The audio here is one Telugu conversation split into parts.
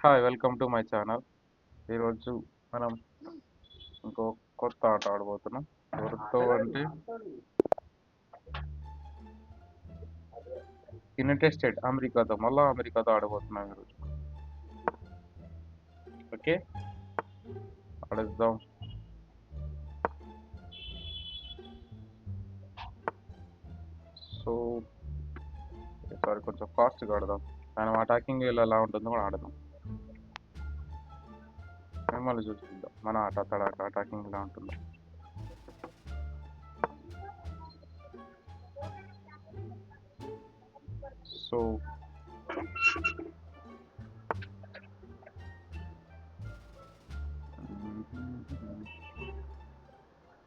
Hi welcome to my channel ఈరోజు మనం ఇంకో కొత్త ఆట ఆడబోతున్నాం. ఎవరితో అంటే యునైటెడ్ స్టేట్ అమెరికాతో మళ్ళీ అమెరికాతో ఆడబోతున్నాం ఈరోజు. ఓకే? ఆడేద్దాం. సో సారీ కొంచెం ఫాస్ట్గా ఆడదాం. మనం అటాకింగ్ ఎలా ఉంటుందో కూడా ఆడదాం. మిమ్మల్ని చూసుకుందాం మన ఆట తడాక అటాకింగ్ ఇలా ఉంటుందో సో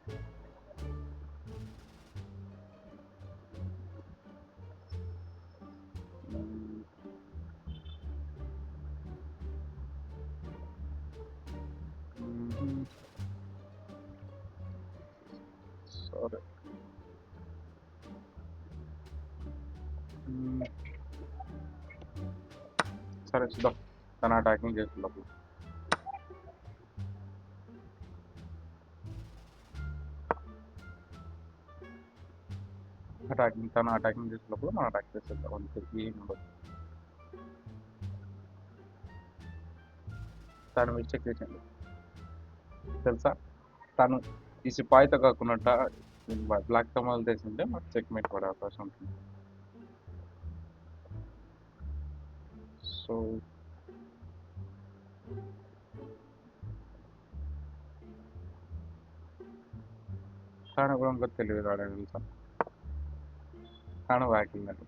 సరే సరే చూద్దాం తన అటాకింగ్ చేస్తున్నప్పుడు అటాకింగ్ తన అటాకింగ్ చేసినప్పుడు మనం అటాక్ చేసేద్దాం అంతే ఏం ఉండదు తను చెక్ చేసింది తెలుసా తను ఈ సిపాయితో కాకుండా బ్లాక్ కమల్ తెచ్చింటే మాకు చెక్ మేట్ పడే అవకాశం ఉంటుంది. సో తాను కూడా ఇంకా తెలివి రాడని తెలుసా? తాను వ్యాకింగ్ అని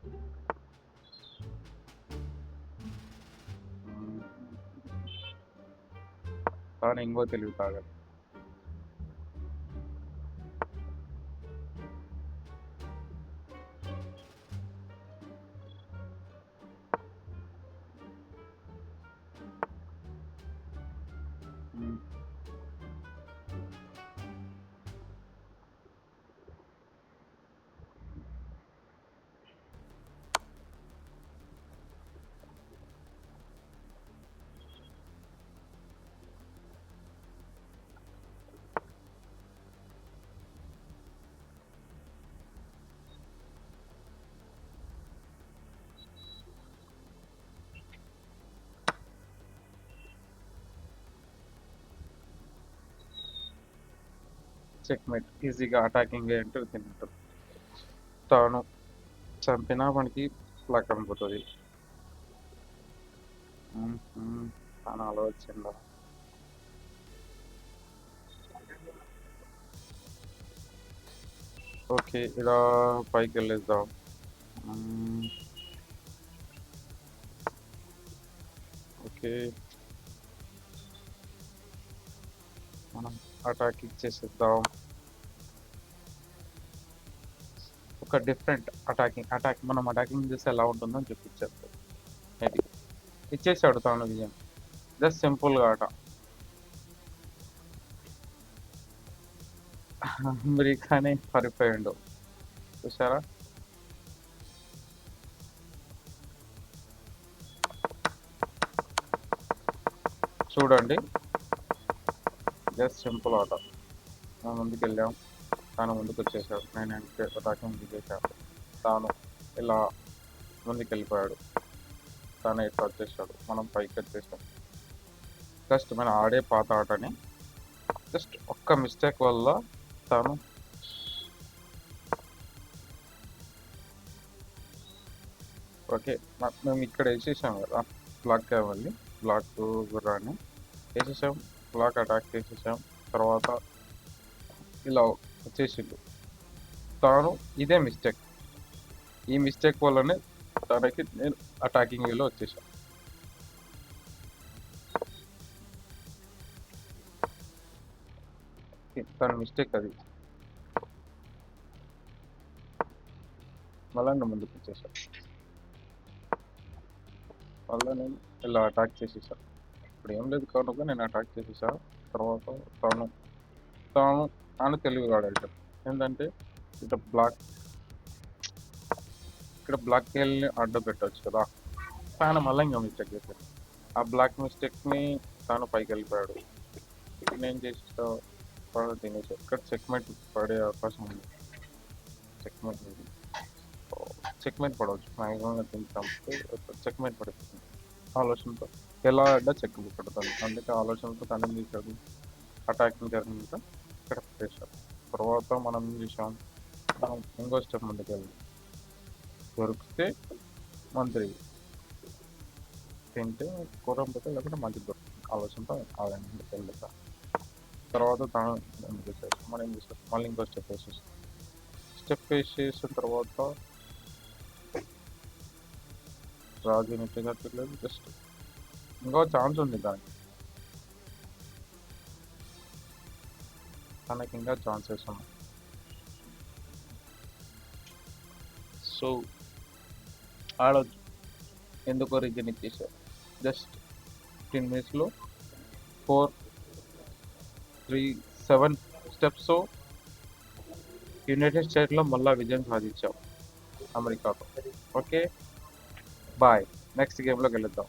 తాను ఇంకో తెలివి తాగదు చెక్మేట్ ఈజీగా అటాకింగ్ అంటే తిన్నట్టు తాను చంపినా మనకి ప్లక్ అనిపోతుంది తాను అలా వచ్చిందా ఓకే ఇలా పైకి వెళ్ళేద్దాం. ఓకే. మనం అటాక్ ఇచ్చేసేద్దాం. ఒక డిఫరెంట్ అటాకింగ్ అటాక్ మనం అటాకింగ్ చేస్తే ఎలా ఉంటుందో చూపించారు ఇది ఇచ్చేసాడు తాను విజయం. జస్ట్ సింపుల్గా ఆట. అమెరికానే పారిపోయిండు చూసారా చూడండి. జస్ట్ సింపుల్ ఆట మనం ముందుకు వెళ్ళాం తాను ముందుకు వచ్చేసాడు నేను అటాకింగ్ చేశాను తాను ఇలా ముందుకు వెళ్ళిపోయాడు తాను ఇట్లా వచ్చేసాడు. మనం పైకి వచ్చేసాం జస్ట్ మనం ఆడే పాత ఆటని జస్ట్ ఒక్క మిస్టేక్ వల్ల తాను ఓకే మేము ఇక్కడ వేసేసాం కదా. బ్లాక్ కావాలి. బ్లాక్ గుర్రాన్ని వేసేసాం. బ్లాక్ అటాక్ చేసేసాం. తర్వాత ఇలా వచ్చేసిండు తాను ఇదే మిస్టేక్. ఈ మిస్టేక్ వల్లనే తనకి నేను అటాకింగ్ వేలో వచ్చేసాను తన మిస్టేక్ అది. మళ్ళా ముందుకు వచ్చేసాను మళ్ళీ నేను ఇలా అటాక్ చేసేసాను ఇప్పుడు ఏం లేదు కాబట్టి నేను అటాక్ చేసేసా. తర్వాత తాను తాను తాను తెలివిగాడాడు ఏంటంటే ఇక్కడ బ్లాక్ ఇక్కడ బ్లాక్ కేల్ని అడ్డు పెట్టవచ్చు కదా. తాను మళ్ళీ ఇంకా మిస్టేక్ చేశాడు. ఆ బ్లాక్ మిస్టేక్ని తాను పైకి వెళ్ళిపోయాడు. నేను చేసిన వాడు తినేసి. ఇక్కడ చెక్మెట్ పడే అవకాశం ఉంది. చెక్మెట్ ఉంది oh, పడవచ్చు. మ్యాక్సిమంగా తింటాం. చెక్మెట్ పడిపోతుంది ఆలోచనతో. ఎలా అడ్డా చెక్ పడుతుంది అందుకే ఆలోచనతో తనని తీశాడు చేశాడు అటాకింగ్ జరిగింది ఇక్కడ పెట్టేశాడు తర్వాత మనం ఏం చేసాం మనం ఇంకో స్టెప్ ముందుకు వెళ్ళాం. దొరికితే మంత్రి తింటే కూర పెట్టే లేకుంటే మంచి దొరుకుతుంది. ఆలోచనతో ఆదాయం ముందుకు తర్వాత తను ఏం చేసేసి మనం ఏం చేసేసి మళ్ళీ ఇంకో స్టెప్ వేసేస్తాం స్టెప్ వేసేసిన తర్వాత రాజు నిత్యంగా తెలియదు జస్ట్ ఇంకో ఛాన్స్ ఉంది దానికి. తనకి ఇంకా ఛాన్సెస్ ఉన్నాయి. సో ఆడొచ్చు ఎందుకో రీజన్ ఇచ్చేసారు జస్ట్ ఫిఫ్టీన్ మినిట్స్లో four three seven steps united స్టేట్లో మళ్ళీ విజయం సాధించాం అమెరికాతో ఓకే బాయ్ నెక్స్ట్ గేమ్లోకి వెళుద్దాం